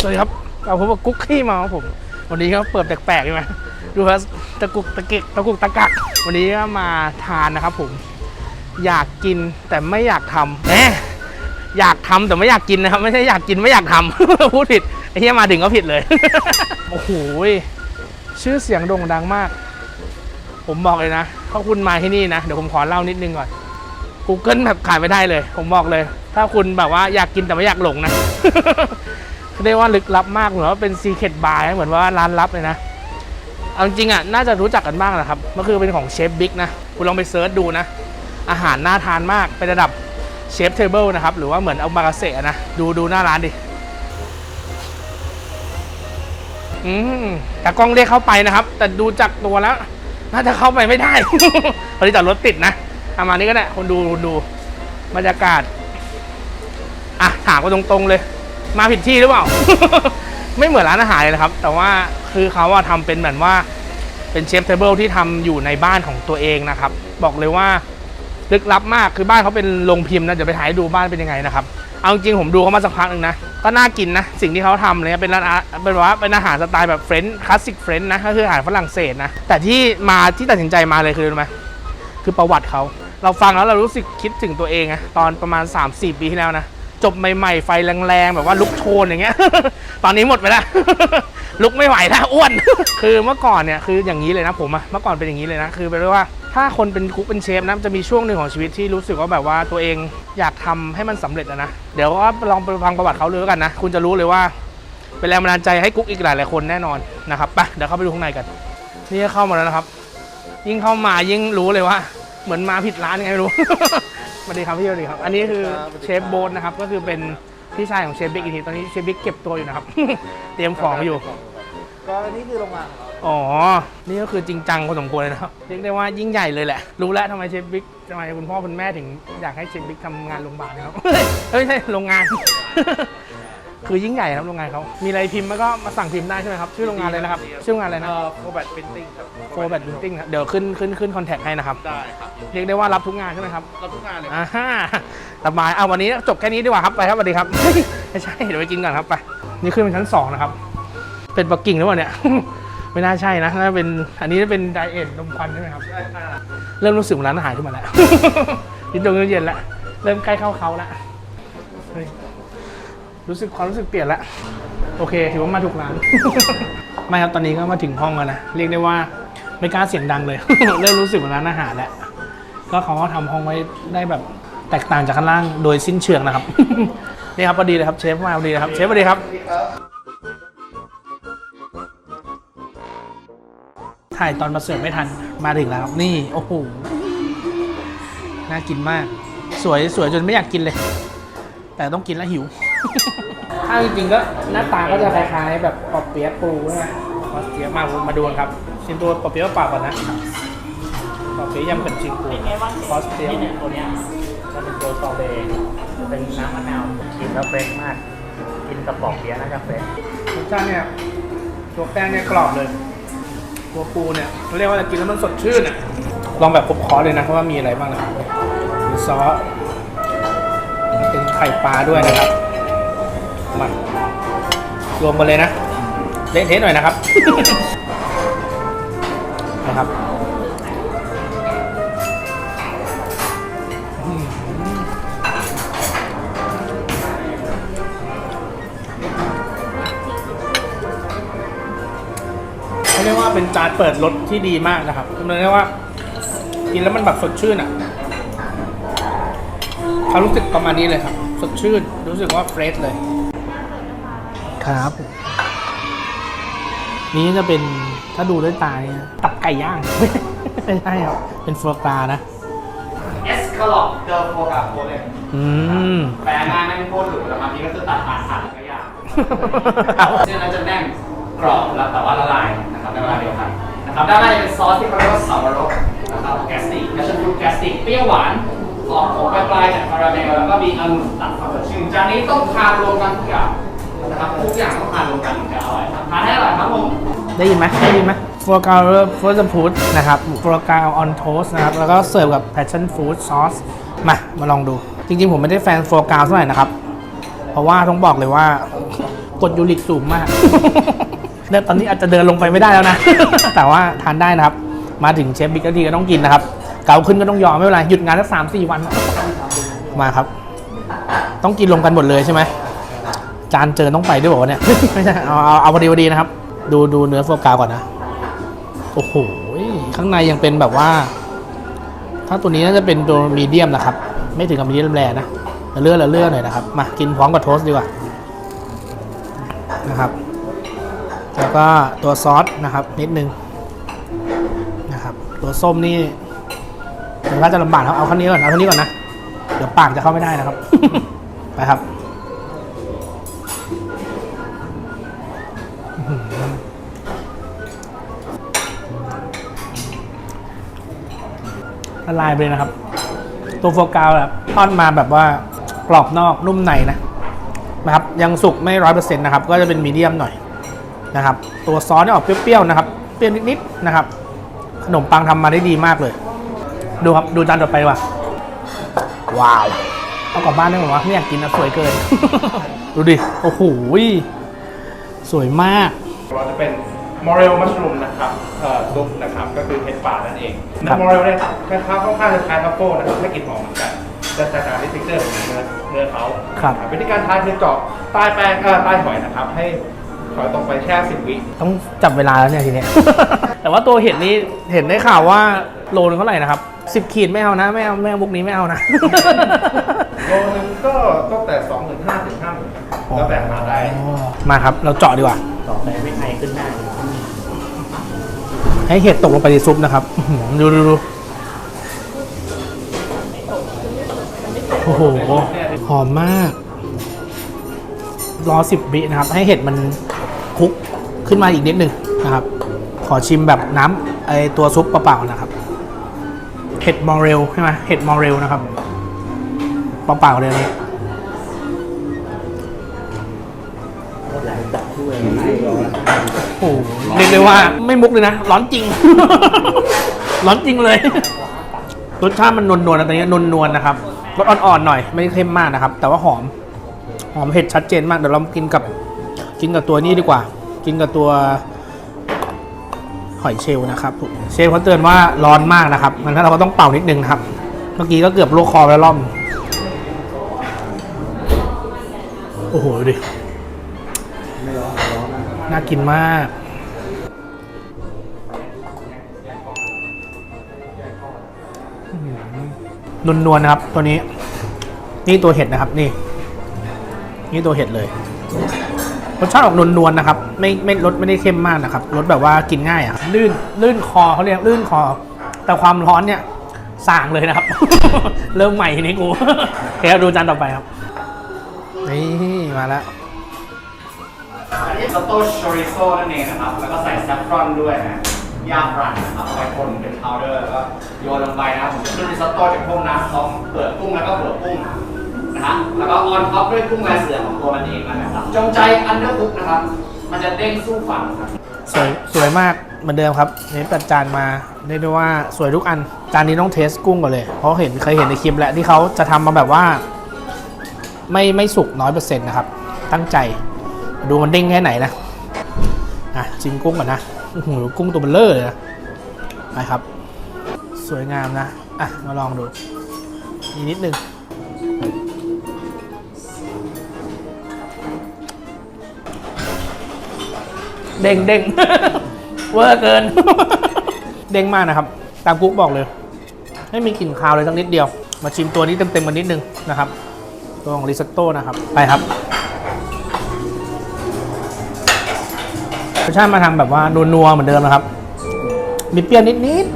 สวัสดีครับเอาผมว่ากุ๊กขี้เมาครับผม วันนี้ก็เปิดแปลกๆใช่ไหมดูครับตะกุกตะเกกตะกุกตะกักวันนี้ก็มาทานนะครับผม อยากกินแต่ไม่อยากทำแหมอยากทำแต่ไม่อยากกินนะครับ ไม่ใช่อยากกินไม่อยากทำ พูดผิดไอ้เหี้ยมาถึงก็ผิดเลย โอ้โหชื่อเสียงโด่งดังมาก ผมบอกเลยนะถ้าคุณมาที่นี่นะเดี๋ยวผมขอเล่านิดนึงก่อน Google แบบขายไม่ได้เลย ผมบอกเลย ถ้าคุณแบบว่าอยากกินแต่ไม่อยากหลงนะ เรียกว่าลึกลับมากเหมือนว่าเป็นซีเคดบาร์เหมือนว่าร้านลับเลยนะเอาจริงอะน่าจะรู้จักกันบ้างแหละครับมันคือเป็นของเชฟบิ๊กนะคุณลองไปเซิร์ชดูนะ อาหารน่าทานมากเป็นระดับเชฟเทเบิลนะครับหรือว่าเหมือนเอามากาเสะนะดูดูหน้าร้านดิอืมแต่กล้องเรียกเข้าไปนะครับ แต่ดูจากตัวแล้ว น่าจะเข้าไปไม่ได้พอดีจอดรถติดนะประมาณนี้ก็ได้คนดูคนดูบรรยากาศ อะถามกันตรงๆเลย มาผิดที่หรือเปล่า ไม่เหมือนร้านอาหารเลยนะครับ แต่ว่าคือเขาอะทำเป็นเหมือนว่าเป็นเชฟเทเบิลที่ทำอยู่ในบ้านของตัวเองนะครับ บอกเลยว่าลึกลับมากคือบ้านเขาเป็นโรงพิมพ์นะเดี๋ยวไปถ่ายให้ดูบ้านเป็นยังไงนะครับ เอาจริงๆผมดูเขามาสักพักหนึ่งนะ ก็น่ากินนะ สิ่งที่เขาทำเลยเป็นร้านอาเป็นว่าเป็นอาหารสไตล์แบบเฟรนช์คลาสสิกเฟรนช์นะก็คืออาหารฝรั่งเศสนะ แต่ที่มาที่ตัดสินใจมาเลยคือรู้ไหมคือประวัติเขา เราฟังแล้วเรารู้สึกคิดถึงตัวเองอะตอนประมาณ 3-4 ปีที่แล้วนะ จบใหม่ๆ ไฟแรงๆ แบบว่าลุกโชนอย่างเงี้ย ตอนนี้หมดไปแล้ว ลุกไม่ไหวแล้วอ้วน คือเมื่อก่อนเนี่ยคืออย่างนี้เลยนะผมอะเมื่อก่อนเป็นอย่างนี้เลยนะ คือเป็นเรียกว่าถ้าคนเป็นคุกเป็นเชฟนะจะมีช่วงหนึ่งของชีวิตที่รู้สึกว่าแบบว่าตัวเองอยากทำให้มันสำเร็จนะ เดี๋ยวก็ลองไปฟังประวัติเขาเลยแล้วกันนะ คุณจะรู้เลยว่า เป็นแรงบันดาลใจให้กุ๊กอีกหลายๆคนแน่นอนนะครับไปเดี๋ยวเข้าไปดูข้างในกัน นี่เข้ามาแล้วนะครับ ยิ่งเข้ามายิ่งรู้เลยว่า เหมือนมาผิดร้านไงไม่รู้ วัสดีครับพี่สวัสดีครับ อันนี้คือเชฟโบนนะครับ ก็คือเป็นพี่ชายของเชฟบิ๊กอีกที ตอนนี้เชฟบิ๊กเก็บตัวอยู่นะครับ เตรียมของอยู่ ก็นี่คือโรงงานของเราอ๋อ นี่ก็คือจริงจังพอสมควรเลยนะครับ เรียกได้ว่ายิ่งใหญ่เลยแหละ รู้แล้วทำไมเชฟบิ๊กทำไมคุณพ่อคุณแม่ถึงอยากให้เชฟบิ๊กทำงานโรงพยาบาลนะครับเอ้ยไม่ใช่โรงงาน คือยิ่งใหญ่ครับโรงงานเขามีอะไรพิมพ์แล้วก็มาสั่งพิมพ์ได้ใช่ไหมครับชื่อโรงงานเลยนะครับชื่อโรงงานอะไรนะเอ่อโคบัตพิมพ์ติ้งครับโฟร์แบทบินติ้งเดี๋ยวขึ้นขึ้นขึ้นคอนแทคให้นะครับได้ครับเรียกได้ว่ารับทุกงานใช่ไหมครับเราทุกงานเลยอ่าฮ่าสบายเอาวันนี้จบแค่นี้ดีกว่าครับไปครับสวัสดีครับไม่ใช่เดี๋ยวไปกินก่อนครับไปนี่ขึ้นเป็นชั้นสองนะครับเป็นปักกิ่งหรือเปล่าเนี่ยไม่น่าใช่นะน่าจะเป็นอันนี้เป็นไดเอทนมควันใช่ไหมครับได้ได้เริ่มรู้สึกเหมือนร้านอาหารขึ้นมาแล้วยินดงเย็นแล้วเริ่มใกล้เข้าเขาแล้วเฮ้ย รู้สึกความรู้สึกเปลี่ยนแล้วโอเค ถือว่ามาถูกร้าน ไม่ครับตอนนี้ก็มาถึงห้องแล้วนะเรียกได้ว่าไม่กล้าเสียงดังเลย เริ่มรู้สึกเหมือนร้านอาหารแล้วก็เขาก็ทำห้องไว้ได้แบบแตกต่างจากข้างล่างโดยสิ้นเชิงนะครับ นี่ครับพอดีเลยครับเชฟมาพอดีเลยครับเชฟสวัสดีครับ ถ่ายตอนมาเสิร์ฟไม่ทันมาถึงแล้วครับนี่โอ้โหน่ากินมาก สวยสวยจนไม่อยากกินเลย แต่ต้องกินแล้วหิว ถ้าจริงๆก็หน้าตาก็จะคล้ายๆแบบปอบเปี๊ยะปูนะปอบเปี๊ยะมามาดูกันครับชิมตัวปอบเปี๊ยะเปล่าก่อนนะปอบเปี๊ยะยำขนมจีนปูคอสเปี๊ยะเนี่ยตัวเนี้ยมันเป็นตัวซอเบต์เป็นน้ำมะนาวกินแล้วเฟรชมาก กินกระป๋องเบียร์น่าจะเฟรชรสชาติเนี่ยตัวแป้งเนี่ยกรอบเลยตัวปูเนี่ยเรียกว่าจะกินแล้วมันสดชื่นอะลองแบบครบคอร์สเลยนะเพราะว่ามีอะไรบ้างนะครับมีซอสเป็นไข่ปลาด้วยนะครับ มารวมกันเลยนะเละเทะหน่อยนะครับ นะครับเขาเรียกว่าเป็นจานเปิดรสที่ดีมากนะครับเรียกว่า กินแล้วมันแบบสดชื่นอะเขารู้สึกประมาณนี้เลยครับ สดชื่น รู้สึกว่าเฟรชเลย ครับ นี้จะเป็นถ้าดูด้วยตาเนี่ยตับไก่ย่าง ไม่ใช่ครับ เป็นฟัวกรานะ เอสคาลอปเดอร์โฟกาโคเลยอืม แปลงานแม่งโคตรหรูแต่บางทีก็คือตัดผ่านผ่านแล้วก็ยากเส้นนั้นจะแน่นกรอบแล้วแต่ว่าละลายนะครับในเวลาเดียวกันนะครับด้านในจะเป็นซอสที่เขาเรียกว่าสับปะรดนะครับแกสติกแกชฟรุตแกสติกเปรี้ยวหวานออกของปลายๆจากคาราเมลแล้วก็มีองุ่นตัดความสดชื่นจานนี้ต้องทานรวมกันทุกอย่างนะ ครับทุกอย่างต้องทานรวมกันถึงจะอร่อยครับทานให้อร่อยครับผมได้ยินไหมได้ยินไหมฟัวกราฟัวจะพูดนะครับฟัวกราออนโทสนะครับ แล้วก็เสิร์ฟกับ passion fruit sauce มา มาลองดู จริงๆ ผมไม่ได้แฟนฟัวกราเท่าไหร่นะครับ เพราะว่าต้องบอกเลยว่ากดยูริกสูงมากเนี่ยตอนนี้อาจจะเดินลงไปไม่ได้แล้วนะ แต่ว่าทานได้นะครับ มาถึงเชฟบิ๊กทีก็ต้องกินนะครับ เกาขึ้นก็ต้องยอมไม่เป็นไร หยุดงานสักสามสี่วัน มาครับ ต้องกินลงกันหมดเลยใช่ไหม จานเจอต้องไปด้วยบอกว่าเนี่ย ไม่ใช่เอาเอาเอาพอดีพอดีนะครับ ดูดูเนื้อโฟกาก่อนนะ โอ้โห ข้างในยังเป็นแบบว่า ถ้าตัวนี้น่าจะเป็นตัวมีเดียมนะครับ ไม่ถึงกับมีเดียมแรนะเลื่อนเลื่อนหน่อยนะครับ มากินพร้อมกับโทสดีกว่านะครับ แล้วก็ตัวซอสนะครับ นิดนึงนะครับ ตัวส้มนี่เดี๋ยวว่าจะลำบากครับเอาข้านี้ก่อนเอาข้านี้ก่อนนะเดี๋ยวปากจะเข้าไม่ได้นะครับ ไปครับ ละลายไปเลยนะครับ ตัวโฟกาวแบบทอดมาแบบว่ากรอบนอกนุ่มในนะนะครับ ยังสุกไม่ร้อยเปอร์เซ็นต์นะครับ ก็จะเป็นมีเดียมหน่อยนะครับ ตัวซอสเนี่ยออกเปรี้ยวๆนะครับ เปรี้ยวนิดๆนะครับ ขนมปังทำมาได้ดีมากเลย ดูครับ ดูจานต่อไปดีกว่าว้าวเอากลับบ้านได้ไหมวะไม่อยากกินนะสวยเกิน ดูดิ โอ้โห สวยมากเราจะเป็น มอเรลมัชรูมนะครับเอ่อซุปนะครับก็คือเห็ดป่านั่นเองครับ มอเรลเนี่ยคล้ายๆค่อนข้างจะคล้ายทัฟเฟิลนะครับไม่กลิ่นหอมเหมือนกันจะแตกต่างที่ติ๊กเกอร์ของเนื้อเนื้อเขาครับ วิธีการทานคือเจาะใต้แป้งเอ่อใต้หอยนะครับ ให้หอยตรงไปแช่สิบวิ ต้องจับเวลาแล้วเนี่ยทีเนี้ย แต่ว่าตัวเห็ดนี้เห็นได้ข่าวว่าโลนึงเท่าไหร่นะครับสิบขีดไม่เอานะไม่เอาไม่เอาบุกนี้ไม่เอานะ โลนึงก็ตั้งแต่สองหมื่นห้าถึงห้าหมื่นแล้วแต่หาได้ มาครับ เราเจาะดีกว่า ต่อไปไม่ไทยขึ้นหน้า ให้เห็ดตกลงไปในซุปนะครับดูดูดูโอ้โหหอมมากรอสิบวินะครับ ให้เห็ดมันคลุกขึ้นมาอีกนิดหนึ่งนะครับ ขอชิมแบบน้ำไอตัวซุปเปล่าๆนะครับเห็ดมอเรลใช่ไหมเห็ดมอเรลนะครับเปล่าๆเลยอันนี้โอ้โห เรียกเลยว่าไม่มุกเลยนะ ร้อนจริง ร้อนจริงเลย รสชาติมันนวลๆนะตอนนี้นวลๆนะครับ รสอ่อนๆหน่อย ไม่เข้มมากนะครับ แต่ว่าหอม หอมเผ็ดชัดเจนมาก เดี๋ยวเรากินกับ กินกับตัวนี้ดีกว่า กินกับตัว หอยเชลล์นะครับผมเชฟเขาเตือนว่าร้อนมากนะครับงั้นเราก็ต้องเป่านิดนึงนะครับ เมื่อกี้ก็เกือบโลกคอไปแล้วรอบโอ้โหดูดิน่ากินมาก นวลๆนะครับ ตัวนี้ นี่ตัวเห็ดนะครับ นี่ นี่ตัวเห็ดเลยรสชาติออกนวลๆนะครับ ไม่ไม่รสไม่ได้เข้มมากนะครับรสแบบว่ากินง่ายอะลื่นลื่นคอเขาเรียกลื่นคอ แต่ความร้อนเนี่ยสางเลยนะครับ เริ่มใหม่ทีนี้กูเคครับดูจานต่อไปครับนี่มาแล้วอันนี้สโต้ชอริโซ่นั่นเองนะครับ แล้วก็ใส่แซฟฟรอนด้วยนะ ย่างฝรั่งนะครับเอาไปคนเป็นพาวเดอร์แล้วก็โยนลงไปนะครับผมจะขึ้นริซอตโต้จากพวกน้ำซอสเปลือกกุ้งแล้วก็หัวกุ้งนะฮะแล้วก็ออนท็อปด้วยกุ้งลายเสือของตัวมันเองนะครับจงใจอันเดอร์คุกนะครับ มันจะเด้งสู้ฝันครับสวยสวยมากเหมือนเดิมครับเน้นตัดจานมาเรียกได้ว่าสวยทุกอันจานนี้ต้องเทสกุ้งก่อนเลย เพราะเห็นเคยเห็นในคลิปแหล้วที่เขาจะทำมาแบบว่า ไม่ไม่สุกน้อยเปอร์เซ็นต์นะครับ ตั้งใจดูมันเด้งแค่ไหนนะ อะชิมกุ้งก่อนนะโอ้โหกุ้งตัวเบลเลอร์เลยนะไปครับ สวยงามนะ อะ มาลองดูอีกนิดนึงเด้งเด้งเวอร์เกิน เด้งมากนะครับ ตามกุ๊กบอกเลย ไม่มีกลิ่นคาวเลยสักนิดเดียว มาชิมตัวนี้เต็มๆกันนิดนึงนะครับ ตัวของริซอตโต้นะครับ ไปครับ ชาติมาทางแบบว่านัวๆเหมือนเดิมนะครับ มีเปรี้ยวนิด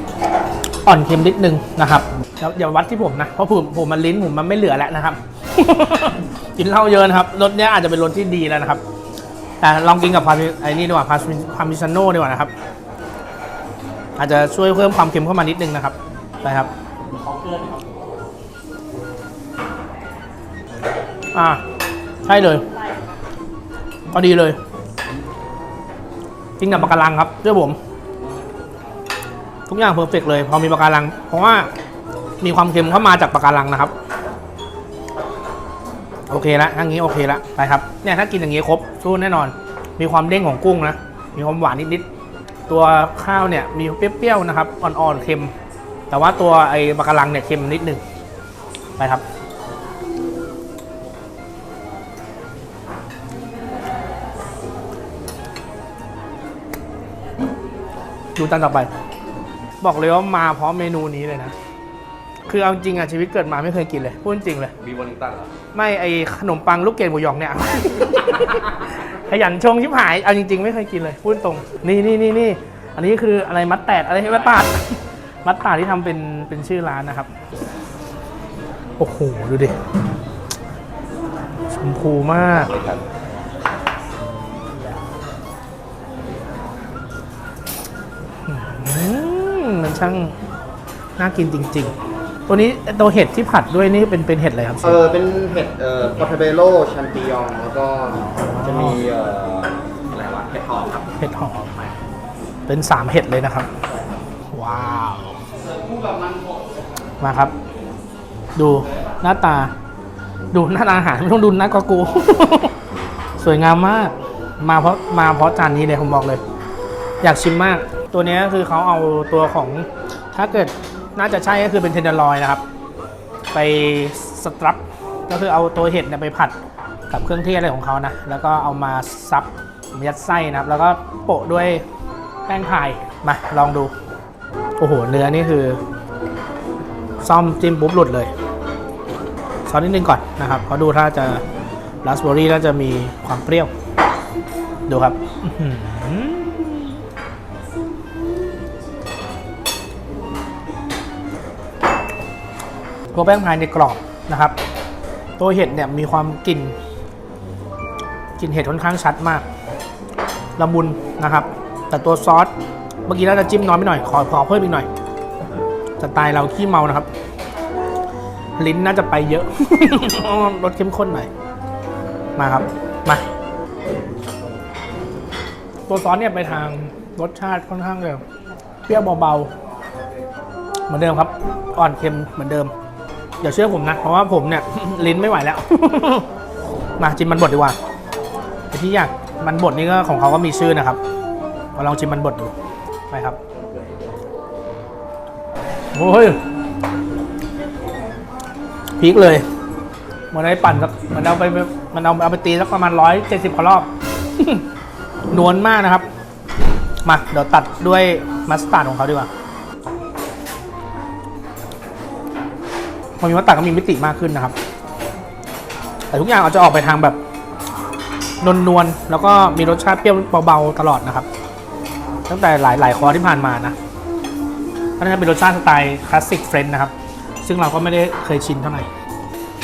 ๆ อ่อนเค็มนิดนึงนะครับอย่าวัดที่ผมนะ เพราะผมผมมันลิ้นผมมันไม่เหลือแล้วนะครับ กินเหล้าเยอะนะครับ รสเนี้ยอาจจะเป็นรสที่ดีแล้วนะครับ แต่ลองกินกับพามิไอ้นี่ดีกว่าพาสพามิซาโน่ดีกว่านะครับ อาจจะช่วยเพิ่มความเค็มเข้ามานิดนึงนะครับไปครับอ่าใช่เลยพอดีเลย กินกับปลาการังครับเชื่อผม ทุกอย่างเพอร์เฟกเลย พอมีปลาการัง เพราะว่ามีความเค็มเข้ามาจากปลาการังนะครับ โอเคละทั้งนี้โอเคละไปครับเนี่ยถ้ากินอย่างนี้ครบสู้แน่นอน มีความเด้งของกุ้งนะมีความหวานนิดๆตัวข้าวเนี่ยมีเปรี้ยวๆนะครับอ่อนๆเค็ม แต่ว่าตัวไอ้บากกะลังเนี่ยเค็มนิดหนึ่งไปครับ ดูจานต่อไป บอกเลยว่ามาเพราะเมนูนี้เลยนะ คือเอาจริงอะชีวิตเกิดมาไม่เคยกินเลย พูดจริงเลยมีวอลลิงตันเหรอไม่ไอขนมปังลูกเกดหมูหยองเนี่ย ขยันชงชิบหาย เอาจริง ๆ ไม่เคยกินเลย พูดตรง นี่นี่นี่นี่อันนี้คืออะไรมัดแตดอะไรมัดตาด มัดตาดที่ทำเป็นเป็นชื่อร้านนะครับ โอ้โห ดูดิ ชมพูมากอื มมันช่างน่ากินจริง ๆ ตัวนี้ตัวเห็ดที่ผัดด้วยนี่เป็นเป็นเห็ดอะไรครับเชเอฟอเป็นเห็ดเอ่อพอร์เทเบโลแชมปิยอง แล้วก็จะมีเอ่ออะไรวะเห็ดหอมครับเห็ดหอมเป็นสามเห็ดเลยนะครับ ว้าวมาครับ ดูหน้าตา ดูหน้าตาอาหารไม่ต้องดูหน้ากอกู สวยงามมาก มาเพราะมาเพราะจานนี้เลยผมบอกเลย อยากชิมมาก ตัวนี้คือเขาเอาตัวของถ้าเกิดน่าจะใช่ก็คือเป็นเทนเดอร์ลอยนะครับ ไปสตรัปก็คือเอาตัวเห็ดเนี่ยไปผัดกับเครื่องเทศอะไรของเขานะ แล้วก็เอามาซับยัดไส้นะครับ แล้วก็โปะด้วยแป้งพายมาลองดู โอ้โห เนื้อนี่คือ ซ่อมจิ้มปุ๊บหลุดเลยซอสนิดนึงก่อนนะครับเพราะดูถ้าจะราสเบอร์รี่น่าจะมีความเปรี้ยว ดูครับ ตัวแป้งพายในกรอบนะครับ ตัวเห็ดเนี่ยมีความกลิ่นกลิ่นเห็ดค่อนข้างชัดมากละมุนนะครับ แต่ตัวซอสเมื่อกี้น่าจะจิ้มน้อยไปหน่อยขอขอเพิ่มอีกหน่อยสไตล์เราขี้เมานะครับ ลิ้นน่าจะไปเยอะรสเข้มข้นหน่อยมาครับมาตัวซอสเนี่ยไปทางรสชาติค่อนข้างเลยเปรี้ยวเบาๆเหมือนเดิมครับ อ่อนเค็มเหมือนเดิม อย่าเชื่อผมนะ เพราะว่าผมเนี่ย ลิ้นไม่ไหวแล้ว มาจิ้มมันบดดีกว่าที่อยากมันบดนี่ก็ของเขาก็มีชื่อนะครับมาลองชิมมันบดดูไปครับโอ้ยพีคเลย มันได้ปั่นสักมันเอาไปมันเอาเอาไปตีสักประมาณร้อยเจ็ดสิบกว่ารอบนวลมากนะครับ มาเดี๋ยวตัดด้วยมัสตาร์ดของเขาดีกว่า พอมีมัสตาร์ดก็มีมิติมากขึ้นนะครับ แต่ทุกอย่างอาจจะออกไปทางแบบนวลนวลๆแล้วก็มีรสชาติเปรี้ยวเบาๆตลอดนะครับ ตั้งแต่หลายหลายคอที่ผ่านมานะก็น่าจะเป็นรสชาติสไตล์คลาสสิกเฟรนช์นะครับ ซึ่งเราก็ไม่ได้เคยชินเท่าไหร่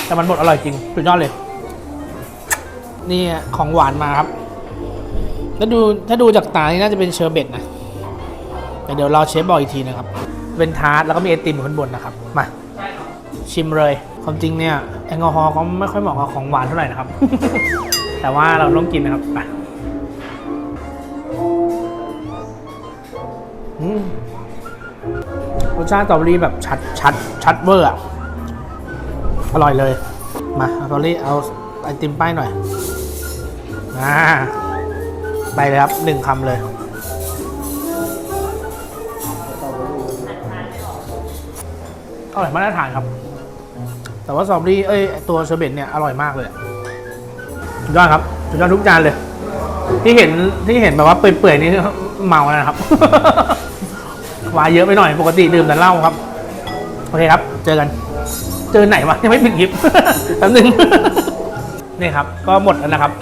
แต่มันบดอร่อยจริงสุดยอดเลย นี่ของหวานมาครับ ถ้าดูถ้าดูจากตานี่น่าจะเป็นเชอร์เบตนะแต่เดี๋ยวรอเชฟบอกอีกทีนะครับ เป็นทาร์ตแล้วก็มีไอติมอยู่ข้างบนนะครับ มา ชิมเลย ความจริงเนี่ยแอลกอฮอล์เขาไม่ค่อยเหมาะกับของหวานเท่าไหร่นะครับ แต่ว่าเราต้องกินนะครับไปรสชาติสตรอเบอรี่แบบชัดชัดชัดเวอร์อะอร่อยเลยมาอาสตรอเบอรี่เอาไอติมป้ายหน่อยอ่าไปเลยครับหนึ่งคำเลย อร่อยมาตรฐานครับ แต่ว่าสตรอเบอรี่เอ้ยตัวเชอร์เบตเนี่ยอร่อยมากเลยสุดยอดครับสุดยอดทุกจานเลย ที่เห็นที่เห็นแบบว่าเปื่อยๆนี่เมาแล้วนะครับวายเยอะไปหน่อยปกติดื่มแต่เหล้าครับโอเคครับ เจอกัน เจอไหนวะยังไม่ปิดคลิปแป๊บนึงนี่ครับ ก็หมดแล้วนะครับ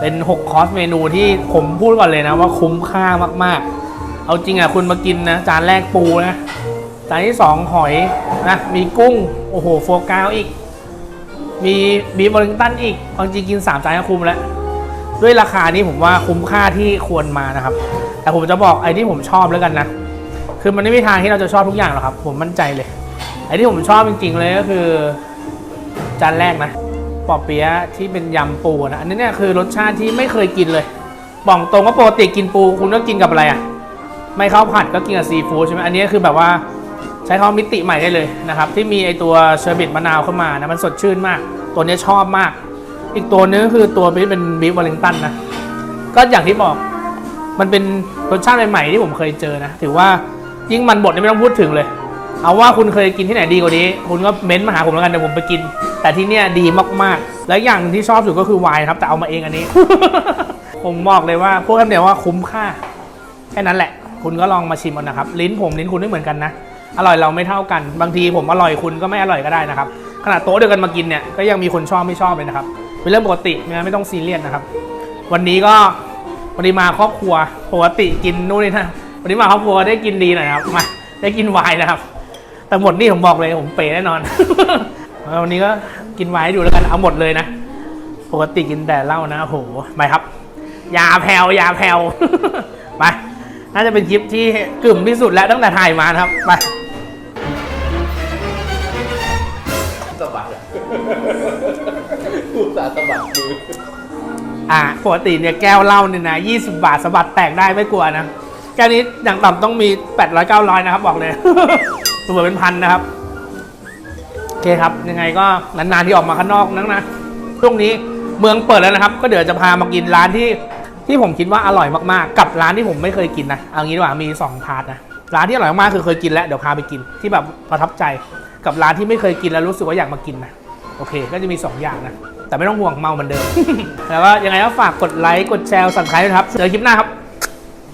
เป็น 6 คอร์สเมนูที่ผมพูดก่อนเลยนะว่าคุ้มค่ามากๆ เอาจริงอะคุณมากินนะ จานแรกปูนะ จานที่สองหอยนะมีกุ้ง โอ้โหโฟกาวอีก มีบีฟวอลลิงตันอีกเอาจริงกิน 3 จานก็คุ้มแล้ว ด้วยราคานี้ผมว่าคุ้มค่าที่ควรมานะครับ แต่ผมจะบอกไอ้ที่ผมชอบแล้วกันนะ คือมันไม่มีทางที่เราจะชอบทุกอย่างหรอกครับ ผมมั่นใจเลย ไอ้ที่ผมชอบจริงๆเลยก็คือ จานแรกนะปอเปี๊ยะที่เป็นยำปูนะอันนี้เนี่ยคือรสชาติที่ไม่เคยกินเลยบอกตรงว่าปกติกินปู คุณก็กินกับอะไรอะ ไม่ข้าวผัดก็กินกับซีฟู้ดใช่ไหมอันนี้คือแบบว่า ใช้คำมิติใหม่ได้เลยนะครับ ที่มีไอตัวเชอร์เบตมะนาวเข้ามานะมันสดชื่นมาก ตัวนี้ชอบมาก อีกตัวนึงก็คือตัวที่เป็นบีฟวอลลิงตันนะก็อย่างที่บอกมันเป็นรสชาติใหม่ๆที่ผมเคยเจอนะ ถือว่ายิ่งมันบดนี่ไม่ต้องพูดถึงเลย เอาว่าคุณเคยกินที่ไหนดีกว่านี้ คุณก็เม้นต์มาหาผมแล้วกันเดี๋ยวผมไปกิน แต่ที่เนี่ยดีมากๆ และอย่างที่ชอบสุดก็คือไวน์ครับแต่เอามาเองอันนี้ ผมบอกเลยว่าพวกคำเดียวว่าคุ้มค่าแค่นั้นแหละ คุณก็ลองมาชิมกันนะครับ ลิ้นผมลิ้นคุณไม่เหมือนกันนะ อร่อยเราไม่เท่ากัน บางทีผมอร่อยคุณก็ไม่อร่อยก็ได้นะครับ ขนาดโต๊ะเดียวกันมากินเนี่ยก็ยังมีคนชอบไม่ชอบเลยนะครับ เป็นเรื่องปกติไม่ต้องซีเรียสนะครับ วันนี้ก็วันนี้มาครอบครัวปกติกินนู่นนี่นะวันนี้มาครอบครัวได้กินดีหน่อยครับมาได้กินไวน์นะครับ แต่หมดนี่ผมบอกเลยผมเปย์แน่นอน วันนี้ก็กินไวน์ให้ดูแล้วกันเอาหมดเลยนะปกติกินแต่เหล้านะโหไปครับยาแผ่วยาแผ่วไปน่าจะเป็นคลิปที่กึ่มที่สุดแล้วตั้งแต่ถ่ายมาครับไป สะบัดมืออ่าปกติเนี่ยแก้วเหล้าเนี่ยนะ20 บาทสะบัดแตกได้ไม่กลัวนะ แก้วนี้อย่างต่ำต้องมี 800 900 นะครับ บอกเลย สมมตัวเป็นพันนะครับ โอเคครับ ยังไงก็นานๆที่ออกมาข้างนอกนักนะช่วงนี้เมืองเปิดแล้วนะครับ ก็เดี๋ยวจะพามากินร้านที่ที่ผมคิดว่าอร่อยมากๆ กับร้านที่ผมไม่เคยกินนะเอางี้ดีกว่ามีสองพาร์ทนะร้านที่อร่อยมากคือเคยกินแล้วเดี๋ยวพาไปกินที่แบบประทับใจ กับร้านที่ไม่เคยกินแล้วรู้สึกว่าอยากมากินนะโอเค ก็จะมีสองอย่างนะ แต่ไม่ต้องห่วงเมาเหมือนเดิม แล้วก็ยังไงก็ฝากกดไลค์กดแชร์สั่งขายด้วยนะครับเจอคลิปหน้าครับ